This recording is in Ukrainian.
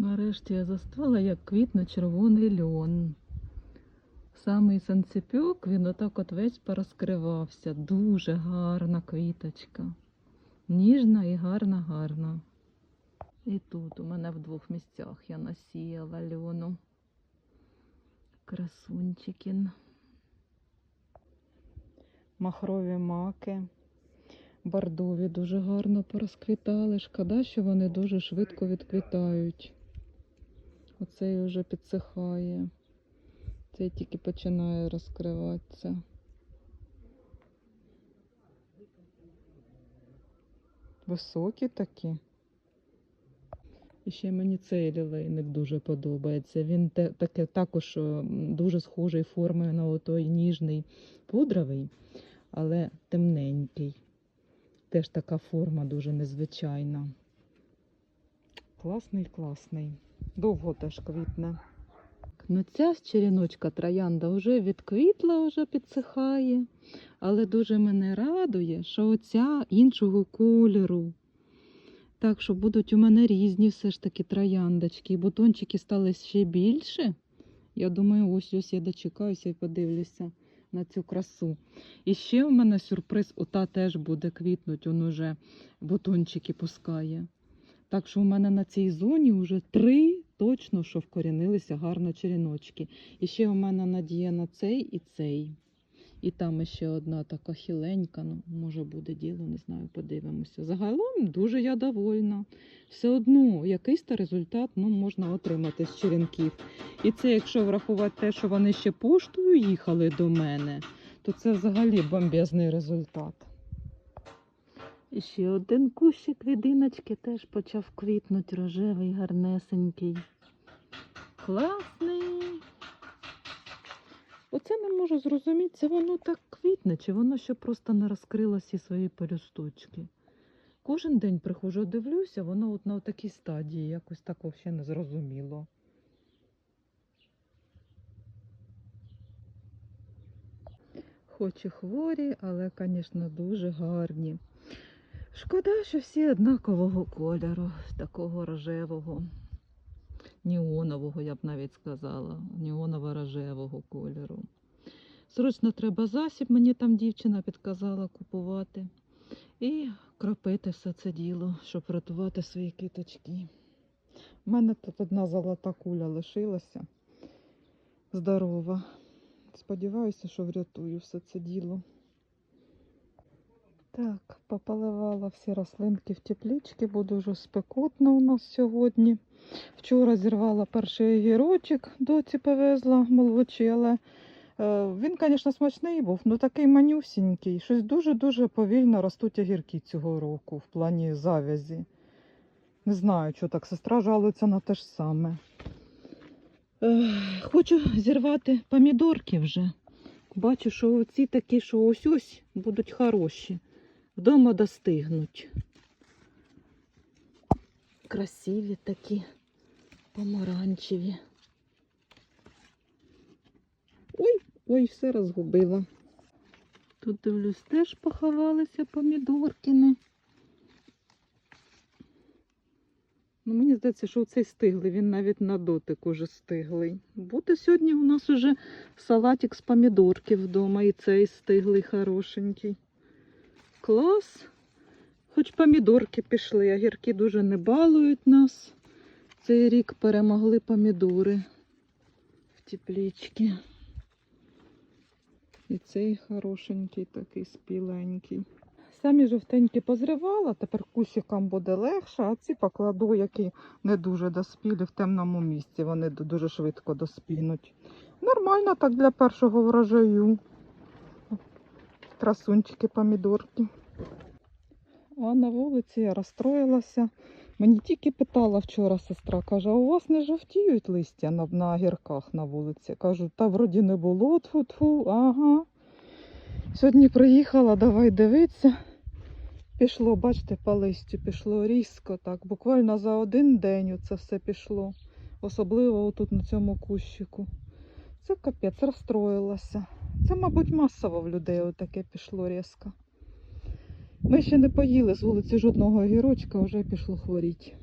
Нарешті я застала, як квітне червоний льон. Самий санцепьок, він отак от весь порозкривався. Дуже гарна квіточка. Ніжна і гарна, гарна. І тут у мене в двох місцях я насіяла льону. Красунчикін. Махрові маки. Бордові дуже гарно порозквітали. Шкода, що вони дуже швидко відквітають. Оцей вже підсихає. Цей тільки починає розкриватися. Високі такі. І ще мені цей лілейник дуже подобається. Він таке, також е, дуже схожий формою на отой ніжний пудровий, але темненький. Теж така форма дуже незвичайна. Класний, класний. Довго теж квітне. Ну ця черіночка троянда вже відквітла, вже підсихає. Але дуже мене радує, що оця іншого кольору. Так що будуть у мене різні все ж таки трояндочки. І бутончики стали ще більше. Я думаю, ось ось я дочекаюся і подивлюся на цю красу. І ще у мене сюрприз, ота теж буде квітнуть, он уже бутончики пускає. Так що у мене на цій зоні вже три точно, що вкорінилися гарно черіночки. І ще у мене надія на цей і цей. І там ще одна така хіленька, ну, може буде діло, не знаю, подивимося. Загалом дуже я довольна. Все одно якийсь то результат ну, можна отримати з черенків. І це, якщо врахувати те, що вони ще поштою їхали до мене, то це взагалі бомбезний результат. І ще один кущик відиночки теж почав квітнути рожевий, гарнесенький. Класний. Оце не можу зрозуміти, це воно так квітне, чи воно ще просто не розкрило всі свої пелюсточки. Кожен день приходжу, дивлюся, воно от на такій стадії, якось так взагалі не зрозуміло. Хоч і хворі, але, звісно, дуже гарні. Шкода, що всі однакового кольору, такого рожевого, неонового, я б навіть сказала, неоново-рожевого кольору. Срочно треба засіб, мені там дівчина підказала купувати. І кропити все це діло, щоб рятувати свої киточки. У мене тут одна золота куля лишилася. Здорова. Сподіваюся, що врятую все це діло. Так, пополивала всі рослинки в теплічки, бо дуже спекотно у нас сьогодні. Вчора зірвала перший огірочок, доці повезла молодший, але е, він, звісно, смачний був, але такий манюсінький. Щось дуже-дуже повільно ростуть огірки цього року в плані завязі. Не знаю, що так сестра жалується на те ж саме. Е, хочу зірвати помідорки вже. Бачу, що оці такі, що ось ось будуть хороші. Вдома достигнуть. Красиві такі, помаранчеві. Ой, ой, все розгубила. Тут дивлюсь, теж поховалися помідоркини. Ну, мені здається, що цей стиглий, він навіть на дотик уже стиглий. Буде сьогодні у нас уже салатик з помідорків вдома, і цей стиглий хорошенький. Клас. Хоч помідорки пішли, огірки дуже не балують нас. Цей рік перемогли помідори в теплічці. І цей хорошенький такий спіленький. Самі жовтенькі позривала, тепер кусикам буде легше, а ці покладу, які не дуже доспілі в темному місці. Вони дуже швидко доспінуть. Нормально так для першого врожаю. Красунчики, помідорки. А на вулиці я розстроїлася. Мені тільки питала вчора сестра, каже, а у вас не жовтіють листя на, на гірках на вулиці? Кажу, та вроді не було, тфу-тфу, ага. Сьогодні приїхала, давай дивитися. Пішло, бачите, по листю пішло різко так. Буквально за один день це все пішло. Особливо отут на цьому кущику. Це капець розстроїлася. Це, мабуть, масово в людей отаке пішло різко. Ми ще не поїли з вулиці жодного огірочка, вже пішло хворіть.